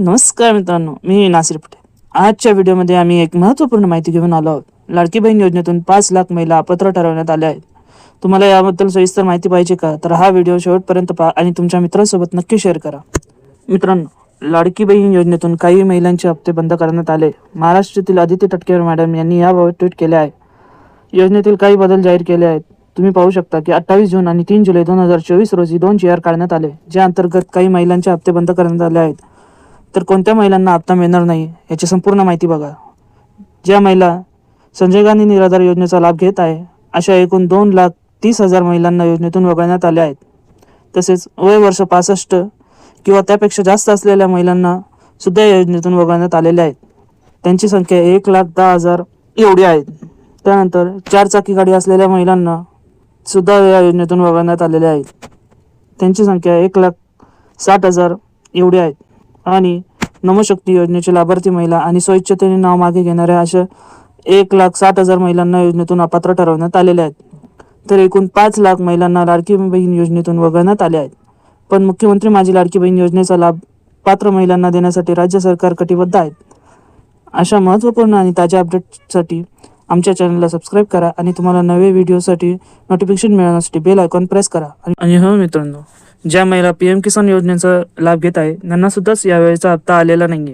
नमस्कार मित्रांनो मी नासिर पटेल आजच्या व्हिडिओमध्ये आम्ही एक महत्त्वपूर्ण माहिती घेऊन आलो आहोत. लाडकी बहीण योजनेतून पाच लाख महिला अपात्र ठरवण्यात आल्या आहेत. तुम्हाला याबद्दल सविस्तर माहिती पाहिजे का? तर हा व्हिडिओ शेवटपर्यंत पहा आणि तुमच्या मित्रांसोबत नक्की शेअर करा. मित्रांनो लाडकी बहीण योजनेतून काही महिलांचे हप्ते बंद करण्यात आले. महाराष्ट्रातील आदित्य टटकेवर मॅडम यांनी याबाबत ट्विट केले आहे. योजनेतील काही बदल जाहीर केले आहेत. तुम्ही पाहू शकता की अठ्ठावीस जून आणि तीन जुलै दोन हजार चोवीस रोजी दोन चेअर काढण्यात आले ज्या अंतर्गत काही महिलांचे हप्ते बंद करण्यात आले आहेत. तर कोणत्या महिलांना आत्ता मिळणार नाही याची संपूर्ण माहिती बघा. ज्या महिला संजय गांधी निराधार योजनेचा लाभ घेत आहे अशा एकूण दोन लाख तीस हजार महिलांना योजनेतून वगळण्यात आल्या आहेत. तसेच वय वर्ष पासष्ट किंवा त्यापेक्षा जास्त असलेल्या महिलांना सुद्धा या योजनेतून वगळण्यात आलेल्या आहेत. त्यांची संख्या एक लाख दहा हजार एवढी आहेत त्यानंतर चार चाकी गाडी असलेल्या महिलांना सुद्धा या योजनेतून वगळण्यात आलेल्या आहेत. त्यांची संख्या एक लाख साठ हजार एवढी आहेत आणि नमशक्ती योजनेचे लाभार्थी महिला आणि स्वइच्छतेने नाव मागे घेणाऱ्या अशा एक लाख साठ हजार महिलांना योजनेतून अपात्र ठरवण्यात आलेले आहेत. तर एकूण पाच लाख महिलांना लाडकी बहीण योजनेतून वगळण्यात आले आहेत. पण मुख्यमंत्री माझी लाडकी बहीण योजनेचा लाभ पात्र महिलांना देण्यासाठी राज्य सरकार कटिबद्ध आहेत अशा महत्त्वपूर्ण आणि ताज्या अपडेटसाठी आमच्या चॅनलला सबस्क्राईब करा आणि तुम्हाला नवे व्हिडिओसाठी नोटिफिकेशन मिळवण्यासाठी बेल आयकॉन प्रेस करा. आणि हो मित्रांनो ज्या महिला पीएम किसान योजनेचा लाभ घेत आहे त्यांना सुद्धाच यावेळेचा हप्ता आलेला नाहीये.